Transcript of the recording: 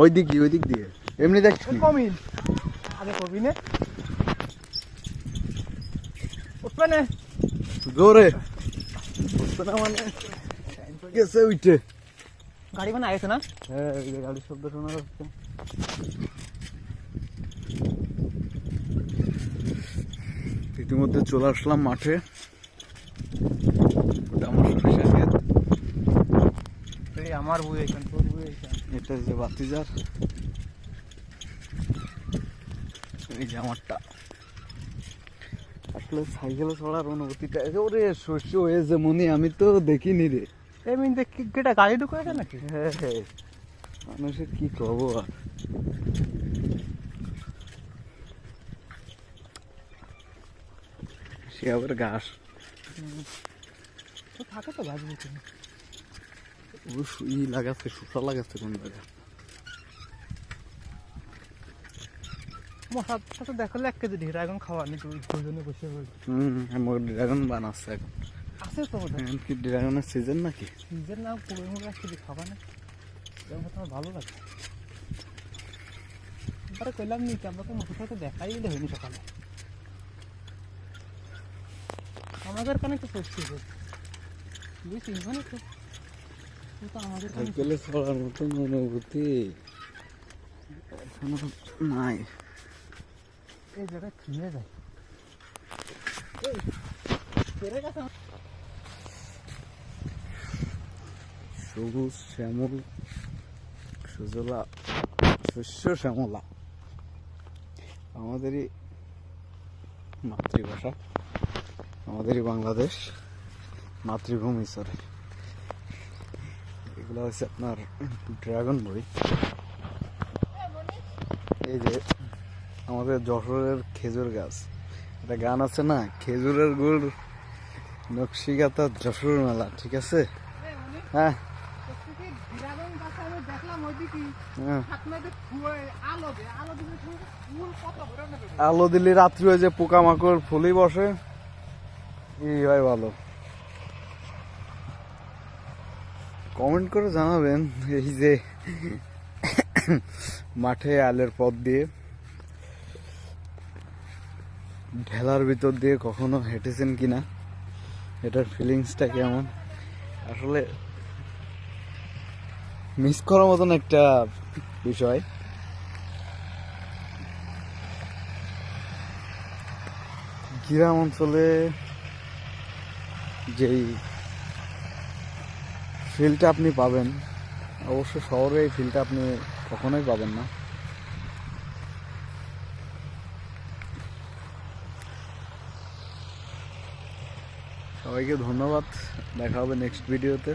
ওই দিক দিয়ে ওই দিক দিয়ে। এমনি দেখছি কমিল আগে করবি না। উঠবে না। জোরে। বুঝতে না মানে গেছে উঠে। গাড়ি মানে আইছে না হ্যাঁ গাড়ির শব্দ শোনা যাচ্ছে। ইতিমধ্যে চলে আসলাম মাঠে। আমার সরিষা এই আমার বই এখান তোর বই এখান। এটা যে বাতিজার এই যে আমারটা। আসলে সাইকেলে চড়ার অনুভূতিটা ওরে শস্য হয়ে যেমনই আমি তো দেখিনি রে। এমনি দেখ কেটা গাড়ি ঢুকে নাকি? হ্যাঁ হ্যাঁ। মানুষের কি কব আর? সে আবার ঘাস। থাকে তো ও ই লাগাচ্ছে শুষা লাগাচ্ছে কোন জায়গায়? মশার সাথে দেখালে এক কেজি এখন খাওয়া নি তুই দুজনে বসে হুম আমার ড্রাগন বানাচ্ছে এখন। আছে তো এখন কি ড্রাগনের সিজন নাকি? নিজের নাম পুরো মুখে এক কেজি খাবা না হতে আমার ভালো লাগে। এবারে কইলাম নি আমরা তো মশার সাথে দেখাই দিলে হয়নি সকালে। আমাদের কানে তো করছি বুঝছিস মানে তো তুই তো আমাদের কানে সাইকেলে চড়ার মতন অনুভূতি এখনও নাই। এই জায়গায় থিয়ে যায় সবুজ শ্যামল সুজলা শস্য শ্যামলা। আমাদেরই মাতৃভাষা আমাদেরই বাংলাদেশ মাতৃভূমি সরি এগুলো হচ্ছে আপনার ড্রাগন বই এই যে আমাদের যশোরের খেজুর গাছ। একটা গান আছে না, খেজুরের গুড় নকশিকাতা যশোর মেলা, ঠিক আছে? হ্যাঁ। হ্যাঁ। আলো দিলে ফুল রাত্রি হয়ে যে পোকামাকড় ফুলেই বসে। এই হয় ভালো। কমেন্ট করে জানাবেন এই যে মাঠে আলের পথ দিয়ে, ঢেলার ভিতর দিয়ে কখনো হেঁটেছেন কিনা? এটার ফিলিংসটা কেমন? আসলে মিস করার মতন একটা বিষয়। গ্রাম অঞ্চলে যেই ফিলটা আপনি পাবেন। অবশ্য শহরে এই ফিলটা আপনি কখনোই পাবেন না। সবাইকে ধন্যবাদ। দেখা হবে নেক্সট ভিডিওতে